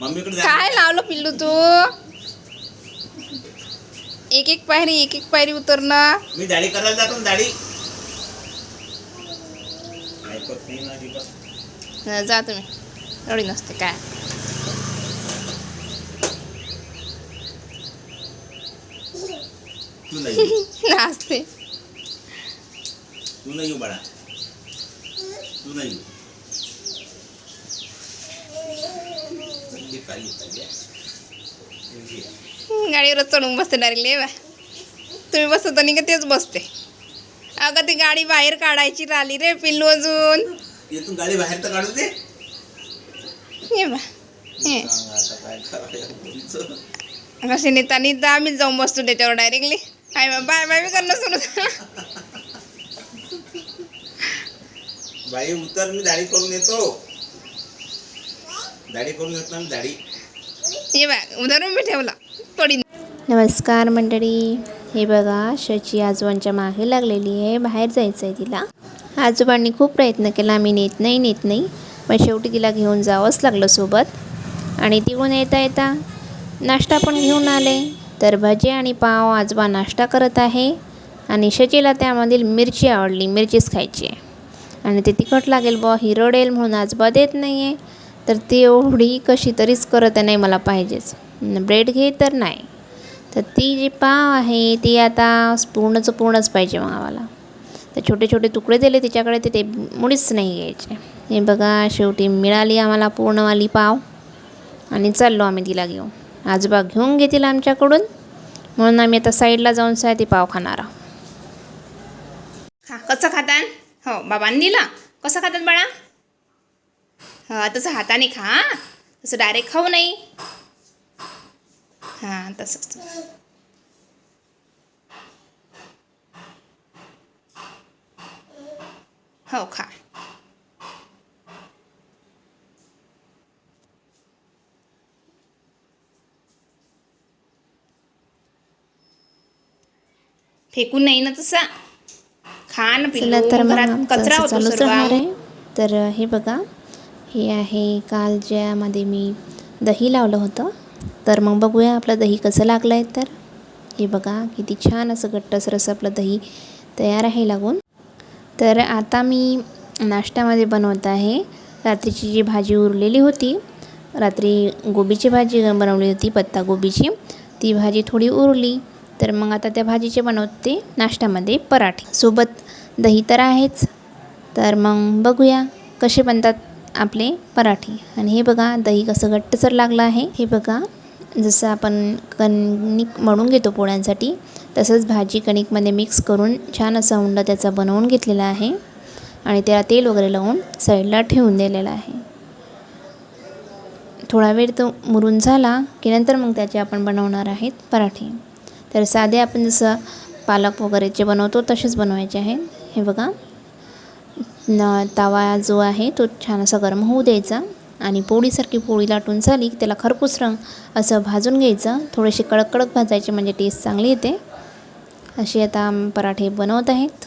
मम्मीकडे काय लावलं पिल्लू तू? एक एक पायरी एक एक पायरी उतरणं. मी दाढी करायला जातो ना दाढी. ऐकत नाही ना अजिबात. न, जा तुम्ही. एवढी नसते काय? तू नाही येऊ. नसते. तू नाही येऊ बाळा. तू नाही येऊ. गाडीवरच चढून बसते डायरेक्टली बा तुम्ही बसत नाही का तेच बसते. अगं ती गाडी बाहेर काढायची राहिली रे पिल्लू अजून. गाडी बाहेर तर काढू दे. ये बा हे. कशी नेता नेता आम्हीच जाऊन बसतो त्याच्यावर डायरेक्टली. काय बा बाय बाय बी करणं सुरू बाई उतर मी दाढी करून येतो. दाढी करून येतो ना मी दाढी. हे बघ उदाहरण मी ठेवला. पडीन. नमस्कार मंडळी. हे बघा शची आजोबांच्या मागे लागलेली आहे. बाहेर जायचं आहे तिला. आजोबांनी खूप प्रयत्न केला मी नेत नाही नेत नाही. पण शेवटी तिला घेऊन जावंच लागलं सोबत. आणि तिकडून येता येता नाश्ता पण घेऊन आले. तर भजी आणि पाव आजोबा नाश्ता करत आहे. आणि शचीला त्यामधील मिरची आवडली. मिरचीच खायची आहे. आणि ते तिखट लागेल बॉ ही रडेल म्हणून आजोबा देत नाही आहे तर ती एवढी कशी तरीच करत आहे नाही मला पाहिजेच. ब्रेड घे तर नाही. तर ती जी पाव आहे ती आता पूर्णचं पूर्णच पाहिजे मग आम्हाला तर छोटे छोटे तुकडे दिले तिच्याकडे ते ते मुळीच नाही घ्यायचे. हे बघा शेवटी मिळाली आम्हाला पूर्णवाली पाव. आणि चाललो आम्ही तिला घेऊन. आजोबा घेऊन घेतील आमच्याकडून. म्हणून आम्ही आता साईडला जाऊन साय ती पाव खाणार आहोत. खा. कसं खातान? हो बाबांनी दिला कसं खातात बाळा? हा तसं हाताने खा हा. तसं डायरेक्ट खाऊ नाही हां तसंच हो खा. फेकून नाही ना तसा. खा ना चला पिल्लू तर मग कचरा होतो चालूच सर्व. राहणार आहे. तर हे बघा. हे आहे काल ज्यामध्ये मी दही लावलं होतं. तर मग बघूया आपलं दही कसं लागलं आहे तर. हे बघा किती छान असं घट्टसर असं आपलं दही तयार आहे लागून. तर आता मी नाश्त्यामध्ये बनवत आहे. रात्रीची जी भाजी उरलेली होती रात्री गोबीची भाजी बनवली होती पत्ता गोबीची ती भाजी थोडी उरली. तर मग आता त्या भाजीचे बनवते नाश्त्यामध्ये पराठे. सोबत दही तर आहेच. तर मग बघूया कसे बनतात. आपले पराठे. आणि हे बघा दही कसं घट्टसर लागलं आहे हे बघा जसं आपण कणिक मळून घेतो पोळ्यांसाठी तसंच भाजी कणिकमध्ये मिक्स करून छान असा उंडा त्याचा बनवून घेतलेला आहे. आणि त्याला तेल वगैरे लावून साईडला ठेवून दिलेला आहे. थोडा वेळ तो मुरून झाला की नंतर मग त्याचे आपण बनवणार आहेत पराठे. तर साधे आपण जसं पालक वगैरे जे बनवतो तसेच बनवायचे आहेत. हे बघा न तवा जो आहे तो छान असा गरम होऊ द्यायचा आणि पोळीसारखी पोळी लाटून झाली की त्याला खरपूस रंग असं भाजून घ्यायचं. थोडेसे कडक कडक भाजायचे म्हणजे टेस्ट चांगली येते. असे आता पराठे बनवत आहेत.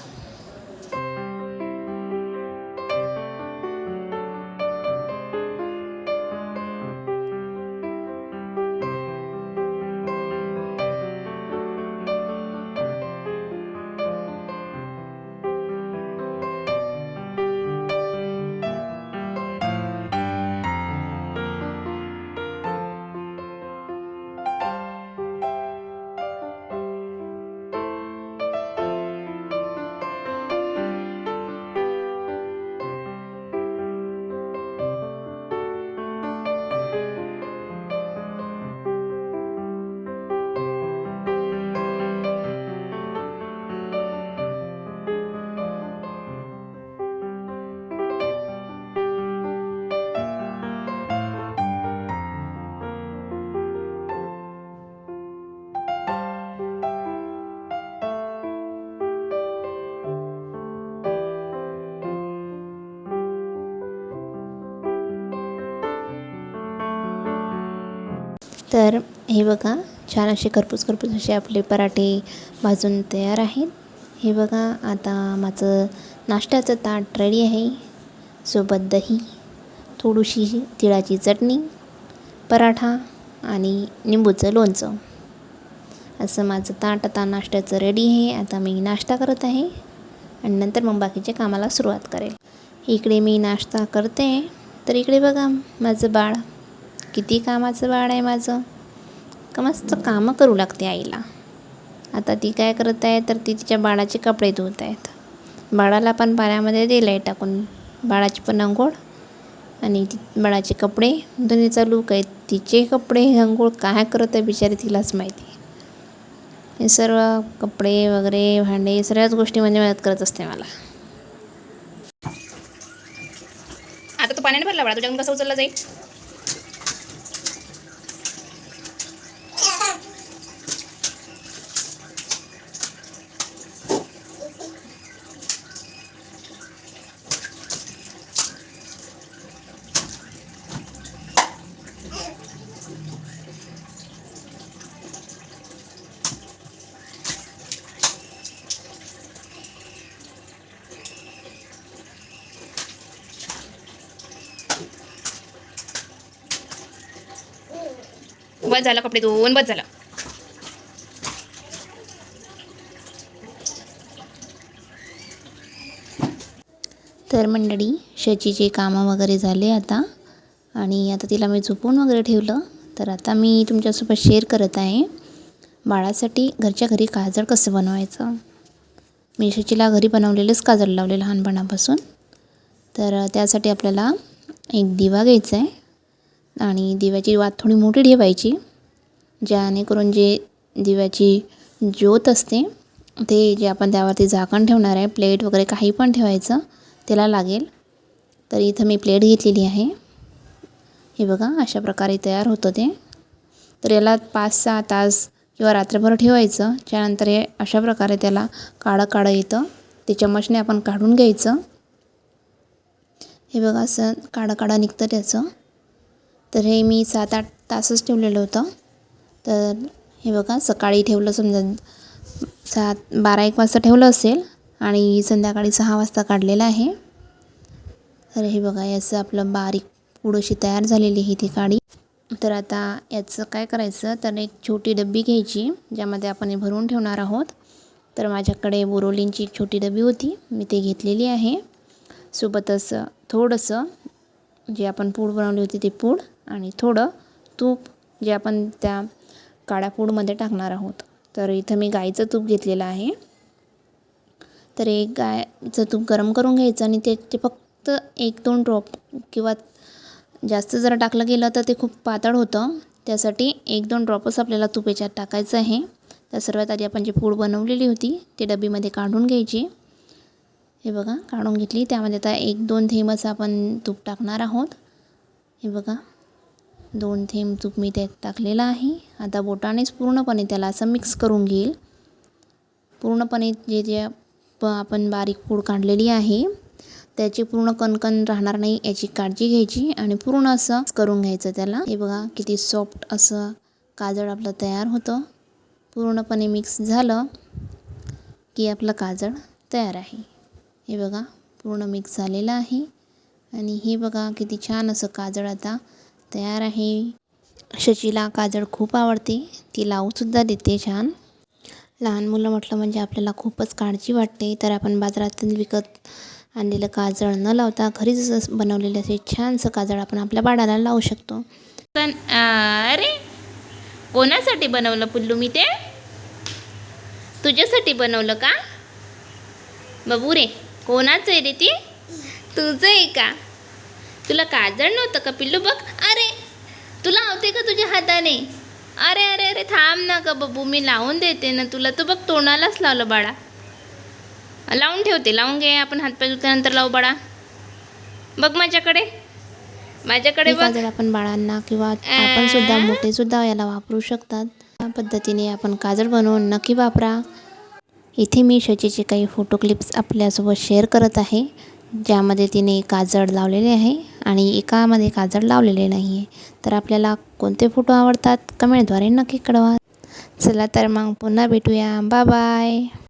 तर हे बघा छान असे खरपूस खरपूस असे आपले पराठे भाजून तयार आहेत. हे बघा आता माझं नाश्त्याचं ताट रेडी आहे. सोबत दही थोडीशी तिळाची चटणी पराठा आणि निंबूचं लोणचं. असं माझं ताट आता नाश्त्याचं रेडी आहे. आता मी नाश्ता करत आहे आणि नंतर मग बाकीच्या कामाला सुरुवात करेल. इकडे मी नाश्ता करते. तर इकडे बघा माझं बाळ. किती कामाचं बाळ आहे माझं? का मस्त कामं करू लागते आईला. आता ती काय करत आहे तर ती तिच्या बाळाचे कपडे धुवत आहेत. बाळाला पण पाण्यामध्ये दिलं आहे टाकून. बाळाची पण अंघोळ आणि ती बाळाचे कपडे. दोन्ही चालू काय तिचे कपडे अंघोळ काय करत आहे बिचारी तिलाच माहिती. हे सर्व कपडे वगैरे भांडे सगळ्याच गोष्टीमध्ये म्हणजे मदत करत असते मला. आता तो पाण्याने भरला बाळा. तुझ्याकडून कसं उचलला जाईल? बस झालं कपडे धुवून बस झालं. तर मंडळी शचीचे कामं वगैरे झाले आता. आणि आता तिला मी झोपून वगैरे ठेवलं. तर आता मी तुमच्यासोबत शेअर करत आहे बाळासाठी घरच्या घरी काजळ कसं बनवायचं? मी शचीला घरी बनवलेलंच काजळ लावले लहानपणापासून. तर त्यासाठी आपल्याला एक दिवा घ्यायचा आहे. आणि दिव्याची वात थोडी मोठी ठेवायची जेणेकरून जे दिव्याची ज्योत असते ते जे आपण त्यावरती झाकण ठेवणार आहे प्लेट वगैरे काही पण ठेवायचं त्याला लागेल. तर इथं मी प्लेट घेतलेली आहे. हे बघा अशा प्रकारे तयार होतं ते. तर याला पाच सहा तास किंवा रात्रभर ठेवायचं. त्यानंतर हे अशा प्रकारे त्याला काळं काळं येतं. ते चमचने आपण काढून घ्यायचं. हे बघा असं काळं काळं निघतं त्याचं. तर हे मी सात आठ तासच ठेवलेलं होतं. तर हे बघा सकाळी ठेवलं समजा सात बारा एक वाजता ठेवलं असेल आणि संध्याकाळी सहा वाजता काढलेलं आहे. तर हे बघा याचं आपलं बारीक पुडोशी तयार झालेली आहे ती काडी. तर आता याचं काय करायचं? तर एक छोटी डब्बी घ्यायची ज्यामध्ये आपण हे भरून ठेवणार आहोत. तर माझ्याकडे बोरोलिनची एक छोटी डबी होती मी ते घेतलेली आहे. सोबतच थोडंसं जे आपण पूड बनवली होती ते पूड. आणि थोडं तूप जे आपण त्या काळ्या पूडमध्ये टाकणार आहोत. तर इथं मी गाईचं तूप घेतलेलं आहे. तर एक गायचं तूप गरम करून घ्यायचं आणि ते ते फक्त एक दोन ड्रॉप किंवा जास्त जर टाकलं गेलं तर ते खूप पातळ होतं. त्यासाठी एक दोन ड्रॉपच आपल्याला तूप याच्यात टाकायचं आहे. तर सर्वात आधी आपण जी पूड बनवलेली होती ती डबीमध्ये काढून घ्यायची. हे बघा काढून घेतली. त्यामध्ये आता एक दोन थेंबच आपण तूप टाकणार आहोत. हे बघा. दोन थेंब तूप मी त्यात टाकलेलं आहे. आता बोटानेच पूर्णपणे त्याला असं मिक्स करून घेईल. पूर्णपणे जे जे प आपण बारीक पूड काढलेली आहे त्याची पूर्ण कणकण राहणार नाही याची काळजी घ्यायची आणि पूर्ण असं करून घ्यायचं त्याला. हे बघा किती सॉफ्ट असं काजळ आपलं तयार होतं. पूर्णपणे मिक्स झालं की आपलं काजळ तयार आहे. हे बघा पूर्ण मिक्स झालेलं आहे. आणि हे बघा किती छान असं काजळ आता तयार आहे. शचीला काजळ खूप आवडते. ती लावूसुद्धा देते छान. लहान मुलं म्हटलं म्हणजे आपल्याला खूपच काळजी वाटते. तर आपण बाजारातून विकत आणलेलं काजळ न लावता घरीच असं बनवलेलं असे छानसं काजळ आपण आपल्या बाळाला लावू शकतो. पण अरे कोणासाठी बनवलं पुल्लू मी ते? तुझ्यासाठी बनवलं का? बाबू रे कोणाचं आहे रे ती? तुझं आहे का? तुला काजळ नव्हतं का? पिल्लू बघ तुला आवते का तुझ्या हाताने? अरे अरे अरे थांब ना का बाबू मी लावून देते ना तुला. तू बघ तोंडालाच लावलं बाळा. लावून ठेवते लावून घे. आपण हातपाय धुतल्यानंतर लावू बाळा. बघ माझ्याकडे. माझ्याकडे बघ. आपण बाळांना किंवा आपण सुद्धा मोठे सुद्धा याला वापरू शकतात. या पद्धतीने आपण काजळ बनवून नक्की वापरा. इथे मी शचीचे काही फोटो क्लिप्स आपल्यासोबत शेअर करत आहे. ज्यामध्ये तिने काजळ लावलेले आहे आणि एकामध्ये काजळ लावलेले नाही आहे. तर आपल्याला कोणते फोटो आवडतात कमेंटद्वारे नक्की कळवा. चला तर मग पुन्हा भेटूया. Bye bye